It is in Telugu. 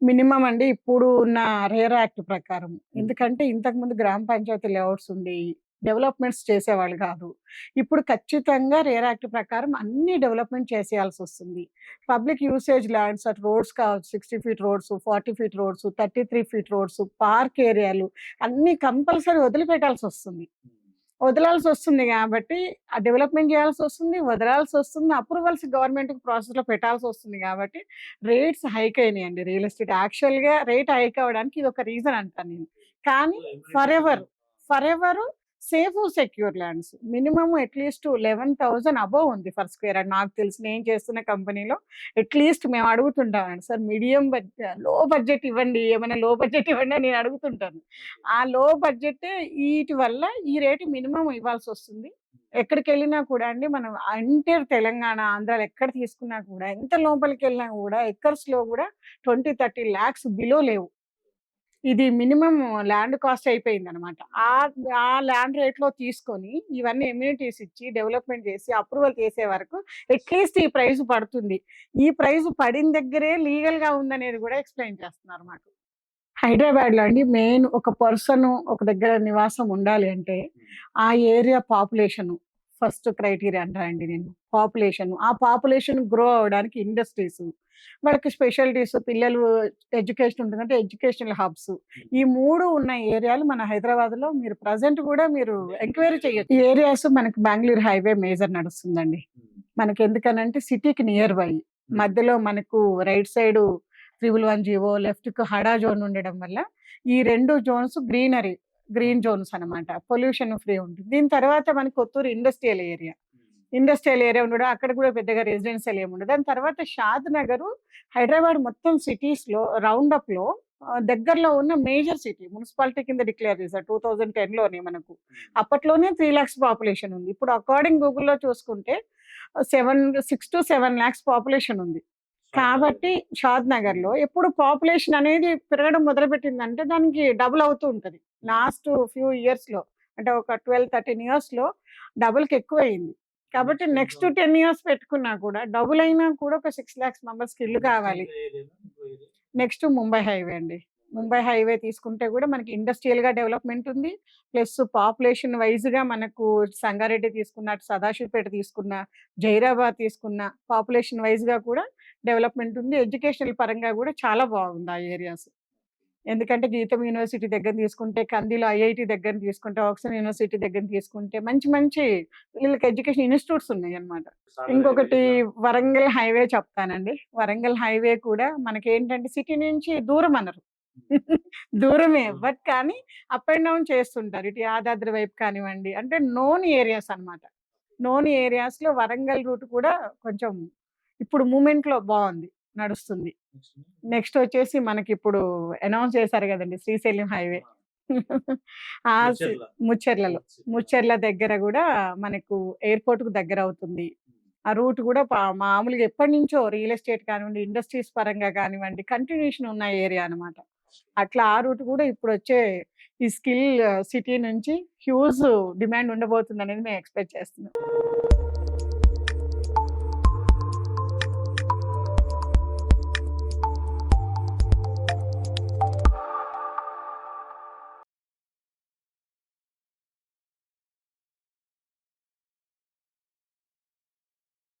మినిమం అండి ఇప్పుడు ఉన్న రేర్ యాక్ట్ ప్రకారం. ఎందుకంటే ఇంతకుముందు గ్రామ పంచాయతీ లేఅవుట్స్ ఉండేయి. డెవలప్‌మెంట్స్ చేసేవాళ్ళు కాదు. ఇప్పుడు ఖచ్చితంగా రేర్ యాక్ట్ ప్రకారం అన్ని డెవలప్‌మెంట్ చేసేయాల్సొస్తుంది. పబ్లిక్ యూసేజ్ ల్యాండ్స్ అటు రోడ్స్ కావచ్చు 60 feet roads, 40 feet roads, 33 feet roads, park ఏరియాలు అన్నీ కంపల్సరీ వదిలిపెట్టాల్సొస్తుంది. వదలాల్సొస్తుంది గాబట్టి, ఆ డెవలప్‌మెంట్ జేయాల్సొస్తుంది, వదలాల్సొస్తుంది, అప్రూవల్స్ గవర్నమెంట్‌కి ప్రాసెస్‌లో పెట్టాల్సొస్తుంది గాబట్టి, రేట్స్ హైక్ అయినాయండి రియల్ ఎస్టేట్. యాక్చువల్‌గా రేట్ హైక్ అవ్వడానికి ఇదొక రీజన్ అంటాను నేను. కానీ forever, forever safe secure lands. Minimum at least 11,000 above ఉంది ఫర్ స్క్వేర్ యార్డ్. నాకు తెలిసి నేను చేస్తున్న కంపెనీలో అట్‌లీస్ట్ మేము అడుగుతుంటామండి. సార్ మీడియం బడ్జె లో బడ్జెట్ ఇవ్వండి. ఏమైనా లో బడ్జెట్ ఇవ్వండి అని నేను అడుగుతుంటాను. ఆ లో బడ్జెట్ ఈటి వల్ల ఈ రేట్ మినిమమ్ ఇవ్వాల్సొస్తుంది. ఎక్కడికెళ్ళినా కూడా అండి మనం ఎంటైర్ తెలంగాణ, ఆంధ్రాలో ఎక్కడ తీసుకున్నా కూడా ఎంత లోపలికెళ్ళినా కూడా ఎకర్స్‌లో కూడా 20, 30 లాక్స్ బిలో లేవు. ఇది మినిమమ్ ల్యాండ్ కాస్ట్ అయిపోయిందనమాట. ఆహ్, ఆ ల్యాండ్ రేట్‌లో తీసుకొని ఇవన్నీ ఎమ్యూనిటీస్ ఇచ్చి డెవలప్‌మెంట్ చేసి అప్రూవల్ చేసే వరకు అట్‌లీస్ట్ ఈ ప్రైస్ పడుతుంది. ఈ ప్రైస్ పడిన దగ్గరే లీగల్‌గా ఉందనేది కూడా ఎక్స్‌ప్లెయిన్ చేస్తున్నారు మాకు. హైదరాబాద్‌లో అండి మెయిన్ ఒక పర్సన్ ఒక దగ్గర నివాసం ఉండాలి అంటే, ఆ ఏరియా పాపులేషను ఫస్ట్ క్రైటీరియా అంటానండి నేను. పాపులేషన్. ఆ పాపులేషన్ గ్రో అవ్వడానికి ఇండస్ట్రీస్, వాళ్ళకి స్పెషాలిటీస్ పిల్లలు ఎడ్యుకేషన్ ఉంటుందంటే ఎడ్యుకేషనల్ హబ్స్. ఈ 3 ఉన్న ఏరియాలు మన హైదరాబాద్‌లో మీరు ప్రెజెంట్ కూడా మీరు ఎంక్వైరీ చేయొచ్చు. ఈ ఏరియాస్ మనకి బెంగుళూరు హైవే మేజర్ నడుస్తుందండి. మనకెందుకనంటే సిటీకి నియర్ బై. మధ్యలో మనకు రైట్ సైడు 311 జీవో, లెఫ్ట్‌కి హడా జోన్ ఉండడం వల్ల ఈ 2 జోన్స్ గ్రీనరీ, గ్రీన్ జోన్స్ అనమాట. పొల్యూషన్ ఫ్రీ ఉంటుంది. దీని తర్వాత మనకి Kothur industrial area. Industrial area ఉండడం అక్కడ కూడా పెద్దగా రెసిడెన్షియల్ ఏముండదు. దాని తర్వాత షాద్ నగరు హైదరాబాద్ మొత్తం సిటీస్‌లో ఆహ్, దగ్గరలో ఉన్న మేజర్ సిటీ. మున్సిపాలిటీ కింద డిక్లేర్ చేశారు 2010లోనే మనకు. అప్పట్లోనే 3,00,000 పాపులేషన్ ఉంది. ఇప్పుడు అకార్డింగ్ గూగుల్‌లో చూసుకుంటే 7 6-7 లాక్స్ పాపులేషన్ ఉంది. కాబట్టి షాద్ నగర్‌లో ఎప్పుడు పాపులేషన్ అనేది పెరగడం మొదలుపెట్టిందంటే దానికి డబుల్ అవుతూ ఉంటది. లాస్ట్ ఫ్యూ ఇయర్స్‌లో అంటే ఒక 12, 13 ఇయర్స్‌లో డబుల్‌కి ఎక్కువయింది. కాబట్టి నెక్స్ట్ 10 ఇయర్స్ పెట్టుకున్నా కూడా డబుల్ అయినా కూడా ఒక 6,00,000 మెంబర్స్‌కి ఇల్లు కావాలి. నెక్స్ట్ ముంబై హైవే అండి. ముంబై హైవే తీసుకుంటే కూడా మనకి ఇండస్ట్రియల్‌గా డెవలప్‌మెంట్ ఉంది. ప్లస్ పాపులేషన్ వైస్‌గా మనకు సంగారెడ్డి తీసుకున్న, సదాశివపేట తీసుకున్న, జైరాబాద్ తీసుకున్న పాపులేషన్ వైస్‌గా కూడా డెవలప్‌మెంట్ ఉంది. ఎడ్యుకేషనల్ పరంగా కూడా చాలా బాగుంది ఆ ఏరియాస్. ఎందుకంటే గీతం యూనివర్సిటీ దగ్గర తీసుకుంటే, కందిలో ఐఐటీ దగ్గర తీసుకుంటే, ఆక్స్ఫర్డ్ యూనివర్సిటీ దగ్గర తీసుకుంటే మంచి మంచి వీళ్ళకి ఎడ్యుకేషన్ ఇన్‌స్టిట్యూట్స్ ఉన్నాయన్నమాట. ఇంకొకటి వరంగల్ హైవే చెప్తానండి. వరంగల్ హైవే కూడా మనకేంటంటే సిటీ నుంచి దూరం అనరు. దూరమే. బట్ కానీ అప్ అండ్ డౌన్ చేస్తుంటారు. ఇటు యాదాద్రి వైపు కానివ్వండి. అంటే నోన్ ఏరియాస్ అన్నమాట. నోన్ ఏరియాస్‌లో వరంగల్ రూట్ కూడా కొంచెం ఇప్పుడు మూవ్‌మెంట్‌లో బావుంది. నడుస్తుంది. నెక్స్ట్ వచ్చేసి మనకిప్పుడు అనౌన్స్ చేశారు గదండీ! శ్రీశైలం హైవే. ఆ! ముచ్చెర్లలో. ముచ్చెర్ల దగ్గర గూడా మనకు ఎయిర్‌పోర్ట్‌కు దగ్గరవుతుంది. ఆ రూట్ కూడా మామూలుగా ఎప్పటినుంచో రియల్ ఎస్టేట్ కానివ్వండి, ఇండస్ట్రీస్ పరంగా కానివ్వండి కంటిన్యూషన్ ఉన్న ఏరియా అన్నమాట. అట్లా ఆ రూట్ కూడా ఇప్పుడొచ్చే ఈ స్కిల్ సిటీ నుంచి హ్యూజ్ డిమాండ్ ఉండబోతుందనేది మేము ఎక్స్‌పెక్ట్ చేస్తున్నాం.